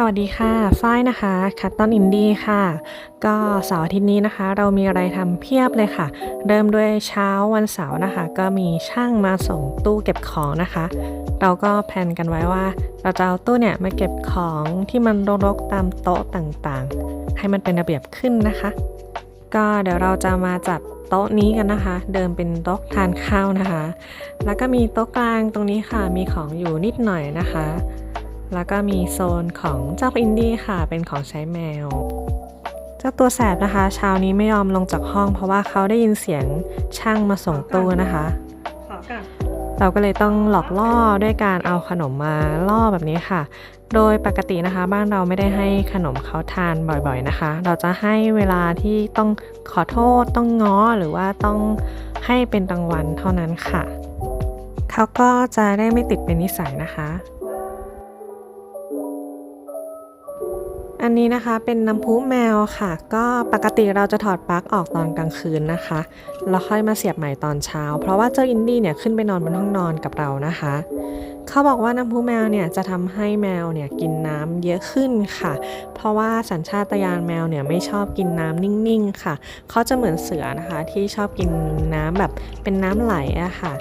สวัสดีค่ะ ฝ้ายนะคะ คัตตอนอินดี้ค่ะ ก็เสาร์อาทิตย์นี้นะคะ เรามีอะไรทำเพียบเลยค่ะ เริ่มด้วยเช้าวันเสาร์นะคะ ก็มีช่างมาส่งตู้เก็บของนะคะ เราก็แพลนกันไว้ว่า เราจะเอาตู้เนี่ยมาเก็บของที่มันรกๆตามโต๊ะต่างๆ ให้มันเป็นระเบียบขึ้นนะคะ ก็เดี๋ยวเราจะมาจัดโต๊ะนี้กันนะคะ เดิมเป็นโต๊ะทานข้าวนะคะ แล้วก็มีโต๊ะกลางตรงนี้ค่ะ มีของอยู่นิดหน่อยนะคะ แล้วก็มีโซนของเจ้าอินดี้ค่ะ เป็นของใช้แมว เจ้าตัวแสบนะคะ เช้านี้ไม่ยอมลงจากห้อง เพราะว่าเขาได้ยินเสียงช่างมาส่งตู้นะคะขอก่อนเราก็เลยต้องหลอกล่อด้วยการเอาขนมมาล่อแบบนี้ค่ะ โดยปกตินะคะ บ้านเราไม่ได้ให้ขนมเขาทานบ่อยๆนะคะ เราจะให้เวลาที่ต้องขอโทษต้องง้อหรือว่าต้องให้เป็นรางวัลเท่านั้นค่ะ เขาก็จะได้ไม่ติดเป็นนิสัยนะคะ อันนี้นะคะเป็นน้ำพุแมวค่ะ ก็ปกติเราจะถอดปลั๊กออกตอนกลางคืนนะคะ แล้วค่อยมาเสียบใหม่ตอนเช้า เพราะว่าเจ้าอินดี้เนี่ยขึ้นไปนอนบนห้องนอนกับเรานะคะ เขาบอกว่าน้ำพุแมวเนี่ยจะทำให้แมวเนี่ยกินน้ำเยอะขึ้นค่ะ เพราะว่าสัญชาตญาณแมวเนี่ยไม่ชอบกินน้ำนิ่งๆค่ะ เขาจะเหมือนเสือนะคะที่ชอบกินน้ำแบบเป็นน้ำไหลอะค่ะ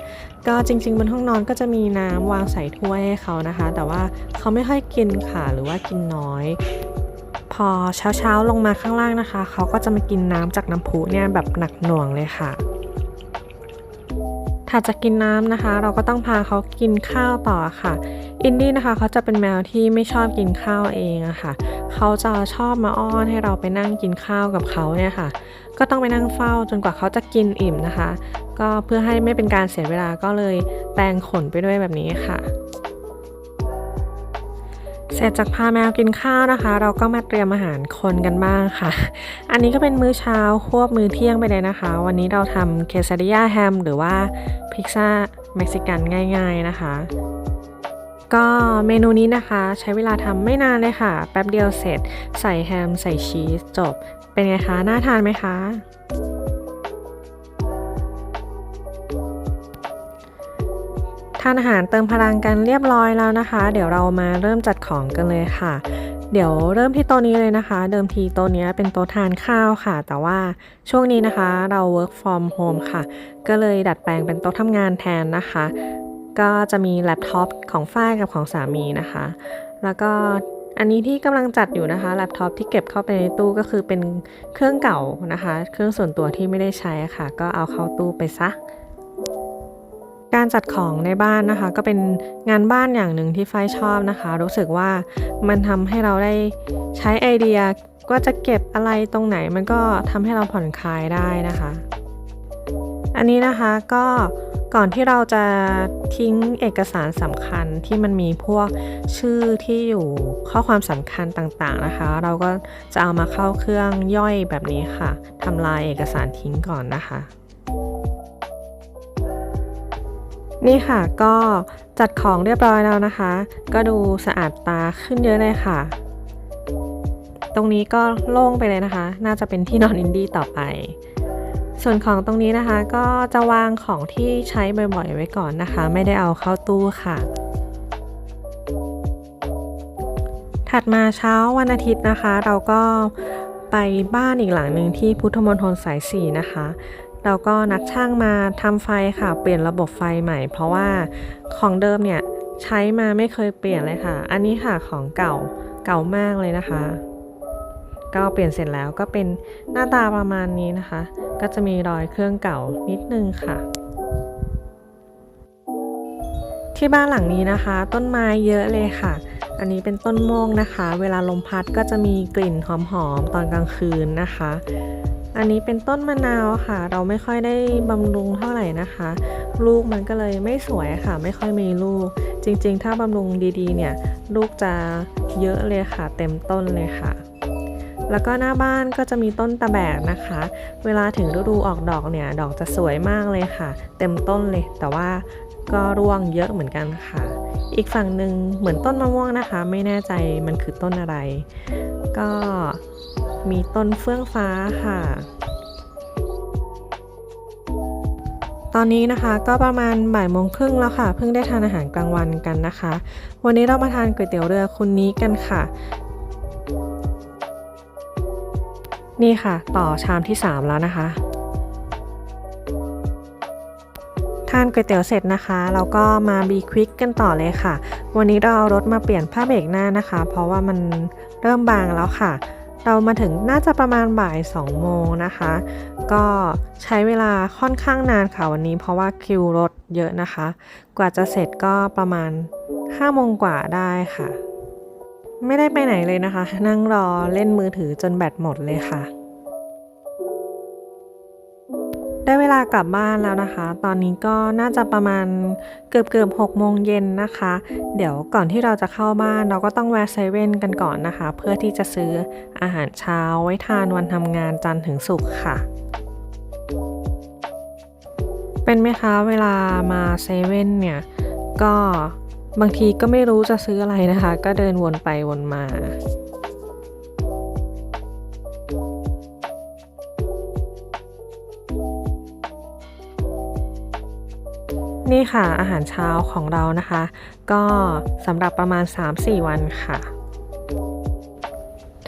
ก็จริงๆบนห้องนอนก็จะมีน้ำวางใส่ถ้วยให้เขานะคะ แต่ว่าเขาไม่ค่อยกินค่ะหรือว่ากินน้อย พอเช้าๆลงมาข้างล่างนะคะ เขาก็จะมากินน้ำจากน้ำพุเนี่ยแบบหนักหน่วงเลยค่ะถัดจากกินน้ำนะคะ เราก็ต้องพาเขากินข้าวต่อค่ะ อินดี้นะคะเขาจะเป็นแมวที่ไม่ชอบกินข้าวเองอะค่ะ เขาจะชอบมาอ้อนให้เราไปนั่งกินข้าวกับเขาเนี่ยค่ะ ก็ต้องไปนั่งเฝ้าจนกว่าเขาจะกินอิ่มนะคะ ก็เพื่อให้ไม่เป็นการเสียเวลาก็เลยแปลงขนไปด้วยแบบนี้ค่ะ เสร็จจากพาแมวกินข้าวนะคะ เราก็มาเตรียมอาหารคนกันบ้างค่ะ อันนี้ก็เป็นมื้อเช้าควบมื้อเที่ยงไปเลยนะคะ วันนี้เราทำเคซาดิยาแฮมหรือว่าพิซซ่าเม็กซิกันง่าย ๆนะคะ ก็เมนูนี้นะคะ ใช้เวลาทำไม่นานเลยค่ะ แป๊บเดียวเสร็จ ใส่แฮม ใส่ชีสจบ เป็นไงคะ น่าทานไหมคะ ทานอาหารเติมพลังกันเรียบร้อยแล้วนะคะ เดี๋ยวเรามาเริ่มจัดของกันเลยค่ะ เดี๋ยวเริ่มที่โต๊ะนี้เลยนะคะ เดิมทีโต๊ะนี้เป็นโต๊ะทานข้าวค่ะ แต่ว่าช่วงนี้นะคะเรา work from home ค่ะ ก็เลยดัดแปลงเป็นโต๊ะทำงานแทนนะคะ ก็จะมีแล็ปท็อปของฝ้ายกับของสามีนะคะ แล้วก็อันนี้ที่กำลังจัดอยู่นะคะแล็ปท็อปที่เก็บเข้าไปในตู้ก็คือเป็นเครื่องเก่านะคะ เครื่องส่วนตัวที่ไม่ได้ใช้ค่ะ ก็เอาเข้าตู้ไปซะ การจัดของในบ้านนะคะ ก็เป็นงานบ้านอย่างหนึ่งที่ไฟชอบนะคะ รู้สึกว่ามันทำให้เราได้ใช้ไอเดียว่าจะเก็บอะไรตรงไหนมันก็ทำให้เราผ่อนคลายได้นะคะ อันนี้นะคะก็ก่อนที่เราจะทิ้งเอกสารสำคัญที่มันมีพวกชื่อที่อยู่ข้อความสำคัญต่างๆนะคะ เราก็จะเอามาเข้าเครื่องย่อยแบบนี้ค่ะทำลายเอกสารทิ้งก่อนนะคะ นี่ค่ะก็จัดของเรียบร้อยแล้วนะคะ ก็ดูสะอาดตาขึ้นเยอะเลยค่ะ ตรงนี้ก็โล่งไปเลยนะคะ น่าจะเป็นที่นอนอินดี้ต่อไป ส่วนของตรงนี้นะคะก็จะวางของที่ใช้บ่อยๆ ไว้ก่อนนะคะ ไม่ได้เอาเข้าตู้ค่ะ ถัดมาเช้าวันอาทิตย์นะคะ เราก็ไปบ้านอีกหลังหนึ่งที่พุทธมณฑลสายสี่นะคะ เราก็นัดช่างมาทำไฟค่ะ เปลี่ยนระบบไฟใหม่ เพราะว่าของเดิมเนี่ยใช้มาไม่เคยเปลี่ยนเลยค่ะ อันนี้ค่ะของเก่าเก่ามากเลยนะคะ ก็เปลี่ยนเสร็จแล้วก็เป็นหน้าตาประมาณนี้นะคะ ก็จะมีรอยเครื่องเก่านิดนึงค่ะที่บ้านหลังนี้นะคะ ต้นไม้เยอะเลยค่ะ อันนี้เป็นต้นโมกนะคะ เวลาลมพัดก็จะมีกลิ่นหอมๆตอนกลางคืนนะคะ อันนี้เป็นต้นมะนาวค่ะ เราไม่ค่อยได้บำรุงเท่าไหร่นะคะ ลูกมันก็เลยไม่สวยค่ะ ไม่ค่อยมีลูก จริงๆ ถ้าบำรุงดีๆ เนี่ย ลูกจะเยอะเลยค่ะ เต็มต้นเลยค่ะ แล้วก็หน้าบ้านก็จะมีต้นตะแบกนะคะ เวลาถึงฤดูออกดอกเนี่ย ดอกจะสวยมากเลยค่ะ เต็มต้นเลย แต่ว่าก็ร่วงเยอะเหมือนกันค่ะ อีกฝั่งหนึ่งเหมือนต้นมะม่วงนะคะ ไม่แน่ใจมันคือต้นอะไร ก็ มีต้นเฟื่องฟ้าค่ะ ตอนนี้นะคะก็ประมาณบ่ายโมงครึ่งแล้วค่ะ เพิ่งได้ทานอาหารกลางวันกันนะคะ วันนี้เรามาทานก๋วยเตี๋ยวเรือคุณนี้กันค่ะ นี่ค่ะ ต่อชามที่ 3 แล้วนะคะทานก๋วยเตี๋ยวเสร็จนะคะเราก็มาบีควิกกันต่อเลยค่ะ วันนี้เราเอารถมาเปลี่ยนผ้าเบรกหน้านะคะ เพราะว่ามันเริ่มบางแล้วค่ะ เรามาถึงน่าจะประมาณบ่าย 2 โมงนะคะ ก็ใช้เวลาค่อนข้างนานค่ะวันนี้เพราะว่าคิวรถเยอะนะคะ กว่าจะเสร็จก็ประมาณ 5 โมงกว่าได้ค่ะ ไม่ได้ไปไหนเลยนะคะ นั่งรอเล่นมือถือจนแบตหมดเลยค่ะ ได้เวลากลับบ้านแล้วนะคะ ตอนนี้ก็น่าจะประมาณเกือบเกือบหกโมงเย็นนะคะ เดี๋ยวก่อนที่เราจะเข้าบ้านเราก็ต้องแวะเซเว่นกันก่อนนะคะ เพื่อที่จะซื้ออาหารเช้าไว้ทานวันทำงานจันทร์ถึงศุกร์ค่ะ เป็นไหมคะเวลามาเซเว่นเนี่ย ก็บางทีก็ไม่รู้จะซื้ออะไรนะคะ ก็เดินวนไปวนมา นี่ค่ะอาหารเช้าของเรานะคะ ก็สำหรับประมาณ 3-4 วันค่ะ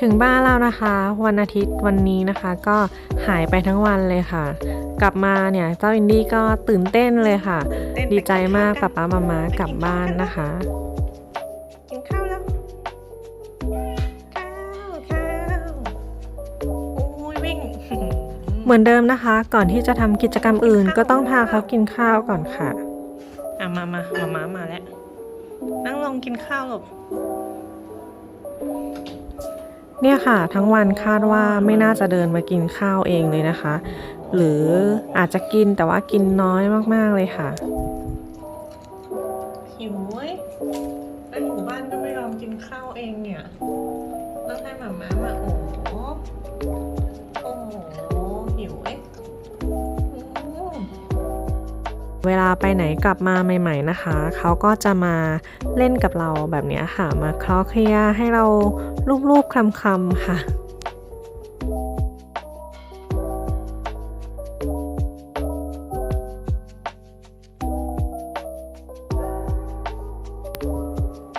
ถึงบ้านแล้วนะคะ วันอาทิตย์วันนี้นะคะ ก็หายไปทั้งวันเลยค่ะ กลับมาเนี่ยเจ้าอินดี้ก็ตื่นเต้นเลยค่ะ ดีใจมากป๊าป๊ามาม่ากลับบ้านนะคะกินข้าวแล้วข้าวข้าวโอ้ยวิ่งเหมือนเดิมนะคะ ก่อนที่จะทำกิจกรรมอื่น ก็ต้องพาเขากินข้าวก่อนค่ะอะ มามามามามาแล้ว นั่งลงกินข้าวหรอกเนี่ยค่ะ ทั้งวันคาดว่าไม่น่าจะเดินมากินข้าวเองเลยนะคะ หรืออาจจะกินแต่ว่ากินน้อยมาก ๆ เลยค่ะหิวเว้ย เวลาไปไหนกลับมาใหม่ ๆนะคะ เขาก็จะมาเล่นกับเราแบบนี้ค่ะ มาคลอเคลียร์ให้เราลูบๆคลำๆค่ะ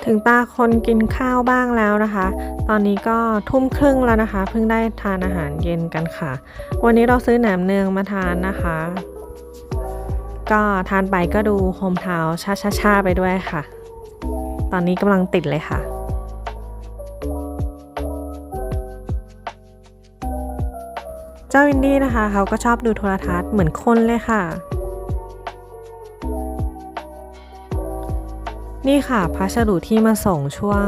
ถึงตาคนกินข้าวบ้างแล้วนะคะ ตอนนี้ก็ทุ่มครึ่งแล้วนะคะ เพิ่งได้ทานอาหารเย็นกันค่ะ วันนี้เราซื้อแหนมเนืองมาทานนะคะ ก็ทานไปก็ดูโฮมทาวน์ชาๆๆไปด้วยค่ะ ตอนนี้กำลังติดเลยค่ะเจ้าอินดี้นะคะ เขาก็ชอบดูโทรทัศน์เหมือนคนเลยค่ะ นี่ค่ะพัสดุที่มาส่งช่วง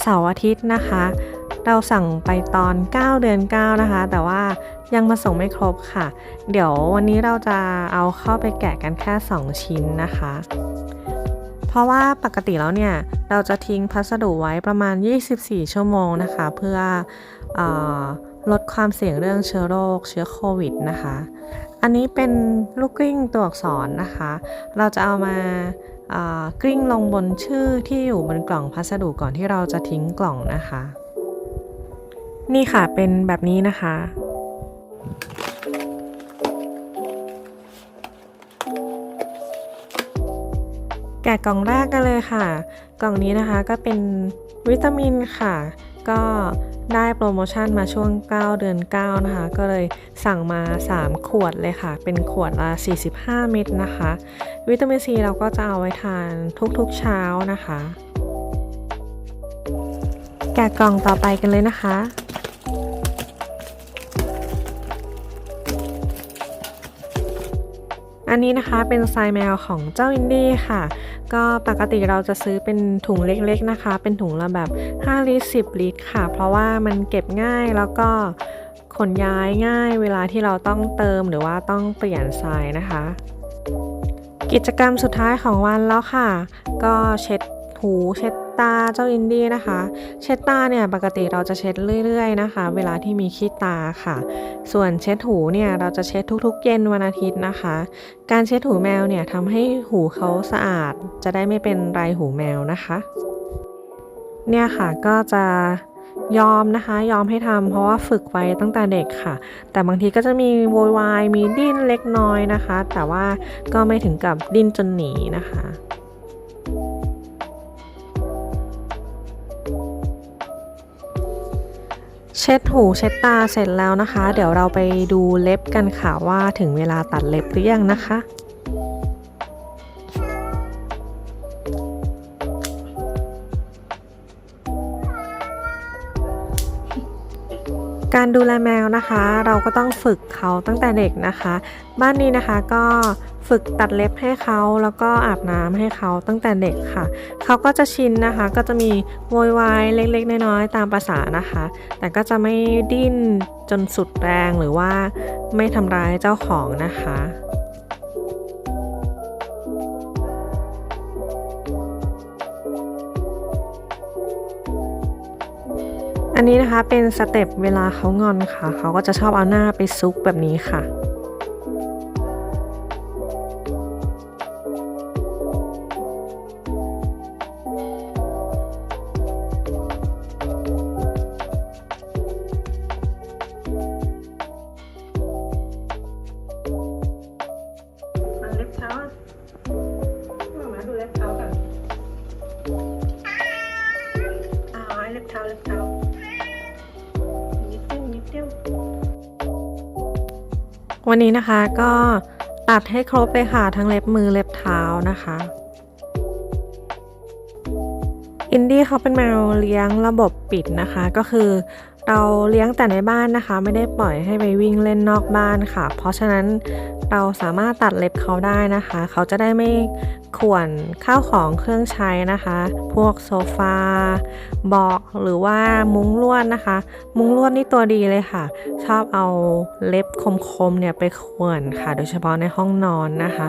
เสาร์อาทิตย์นะคะ เราสั่งไปตอน 9 เดือน 9 นะคะ แต่ว่า ยังมาส่งไม่ครบค่ะ เดี๋ยววันนี้เราจะเอาเข้าไปแกะกันแค่ 2 ชิ้นนะคะ เพราะว่าปกติแล้วเนี่ย เราจะทิ้งพัสดุไว้ประมาณ 24 ชั่วโมงนะคะ เพื่ออลดความเสี่ยงเรื่องเชื้อโรค เชื้อโควิดนะคะ อันนี้เป็นลูกกลิ้งตัวอักษรนะคะ เราจะเอามาากลิ้งลงบนชื่อที่อยู่บนกล่องพัสดุก่อนที่เราจะทิ้งกล่องนะคะ นี่ค่ะเป็นแบบนี้นะคะ แกะกล่องแรกกันเลยค่ะ กล่องนี้นะคะก็เป็นวิตามินค่ะ ก็ได้โปรโมชั่นมาช่วง 9 เดือน 9 นะคะ ก็เลยสั่งมา 3 ขวดเลยค่ะ เป็นขวดละ 45 เม็ดนะคะ วิตามินซีเราก็จะเอาไว้ทานทุกๆเช้านะคะ แกะกล่องต่อไปกันเลยนะคะ อันนี้นะคะเป็นไซแมวของเจ้าอินดี้ค่ะ ก็ปกติเราจะซื้อเป็นถุงเล็กๆนะคะ เป็นถุงละแบบ5ลิตร10 ลิตรค่ะ เพราะว่ามันเก็บง่ายแล้วก็ขนย้ายง่ายเวลาที่เราต้องเติมหรือว่าต้องเปลี่ยนไซส์นะคะ กิจกรรมสุดท้ายของวันแล้วค่ะ ก็เช็ดหูเช็ด ตาเจ้าอินดี้นะคะ เช็ดตาเนี่ยปกติเราจะเช็ดเรื่อยๆนะคะ เวลาที่มีขี้ตาค่ะ ส่วนเช็ดหูเนี่ยเราจะเช็ดทุกๆ เย็นวันอาทิตย์นะคะ การเช็ดหูแมวเนี่ยทำให้หูเขาสะอาด จะได้ไม่เป็นไรหูแมวนะคะ เนี่ยค่ะก็จะยอมนะคะ ยอมให้ทำเพราะว่าฝึกไว้ตั้งแต่เด็กค่ะ แต่บางทีก็จะมีโวยวายมีดิ้นเล็กน้อยนะคะ แต่ว่าก็ไม่ถึงกับดิ้นจนหนีนะคะ เช็ดหูเช็ดตาเสร็จแล้วนะคะ เดี๋ยวเราไปดูเล็บกันค่ะว่าถึงเวลาตัดเล็บหรือยังนะคะการดูแลแมวนะคะ เราก็ต้องฝึกเขาตั้งแต่เด็กนะคะ บ้านนี้นะคะก็ ฝึกตัดเล็บให้เขาแล้วก็อาบน้ำให้เขาตั้งแต่เด็กค่ะ เขาก็จะชินนะคะ ก็จะมีโวยวายเล็กๆ น้อยๆ ตามภาษานะคะ แต่ก็จะไม่ดิ้นจนสุดแรงหรือว่าไม่ทำร้ายเจ้าของนะคะอันนี้นะคะเป็นสเต็ปเวลาเขางอนค่ะ เขาก็จะชอบเอาหน้าไปซุกแบบนี้ค่ะ วันนี้นะคะก็ตัดให้ครบเลยค่ะทั้งเล็บมือเล็บเท้านะคะ อินดี้เขาเป็นแมวเลี้ยงระบบปิดนะคะก็คือ เราเลี้ยงแต่ในบ้านนะคะ ไม่ได้ปล่อยให้ไปวิ่งเล่นนอกบ้านค่ะ เพราะฉะนั้นเราสามารถตัดเล็บเขาได้นะคะ เขาจะได้ไม่ข่วนข้าวของเครื่องใช้นะคะ พวกโซฟาเบาะหรือว่ามุ้งลวดนะคะ มุ้งลวดนี่ตัวดีเลยค่ะ ชอบเอาเล็บคมๆเนี่ยไปข่วนค่ะ โดยเฉพาะในห้องนอนนะคะ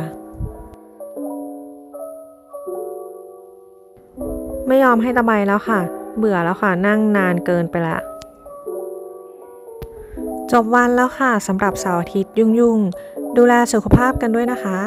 ไม่ยอมให้ตะไบแล้วค่ะ เบื่อแล้วค่ะ นั่งนานเกินไปละ จบวันแล้วค่ะสำหรับเสาร์อาทิตย์ยุ่งๆ ดูแลสุขภาพกันด้วยนะคะ